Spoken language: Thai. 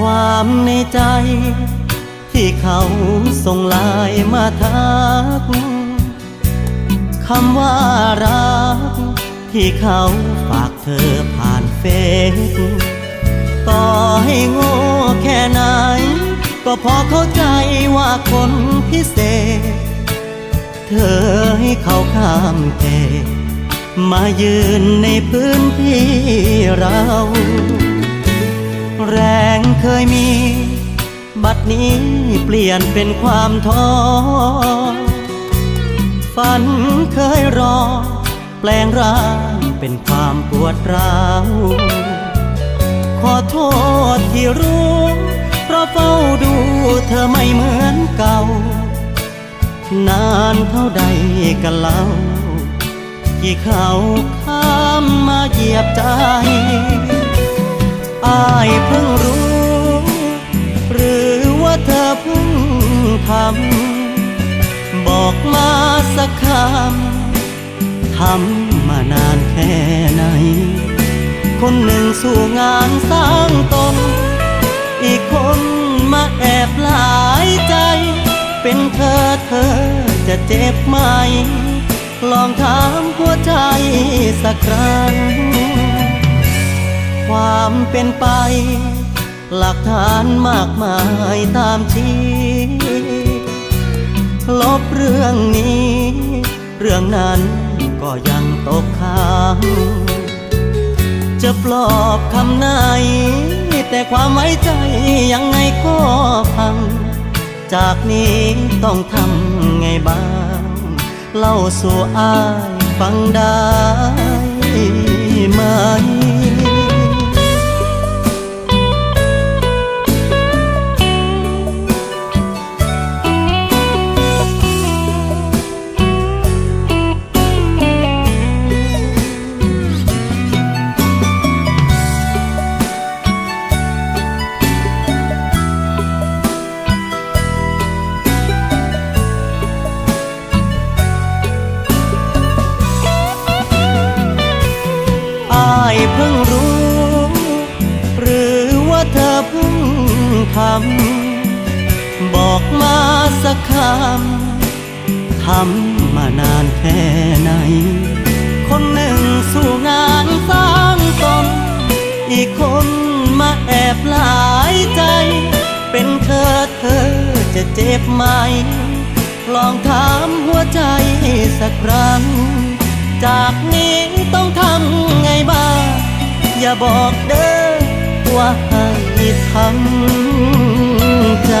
ความในใจ ที่เขาส่งไลายมาทักคำว่ารัก ที่เขาฝากเธอผ่านเฟซต่อให้โง่แค่ไหน ก็พอเข้าใจว่าคนพิเศษ เธอให้เขาข้ามเขตมายืนในพื้นที่เรา ยมี บัดนี้เปลี่ยนเป็นความท้อฝันเคยรอ แปลงร่างเป็นความปวดร้าวขอโทษที่รู้เพราะเฝ้าดูเธอไม่เหมือนเก่า นานเท่าใดกันเล่าที่เขาข้ามมาเหยียบใจำบอกมาสักคำทำมานานแค่ไหน คนหนึ่งสู่งานสร้างตน อีกคนมาแอบหลายใจ เป็นเธอเธอจะเจ็บไหม ลองถามหัวใจสักครั้ง ความเป็นไปหลักฐานมากมายตามชี้ บเรื่องนี้ เรื่องนั้นก็ยังตกค้างจะปลอบคำไหน แต่ความไว้ใจยังไงก็พัง จากนี้ต้องทำไงบ้าง เล่าสู่อายฟังได้ เพิ่งรู้ หรือว่าเธอเพิ่งทำบอกมาสักคำทำมานานแค่ไหน คนหนึ่งสู่งานสร้างตน อีกคนมาแอบหลายใจ เป็นเธอเธอจะเจ็บไหม ลองถามหัวใจสักครั้งจากนี้ต้องทำไงบ้าง อย่าบอกเด้อว่าให้ทำใจ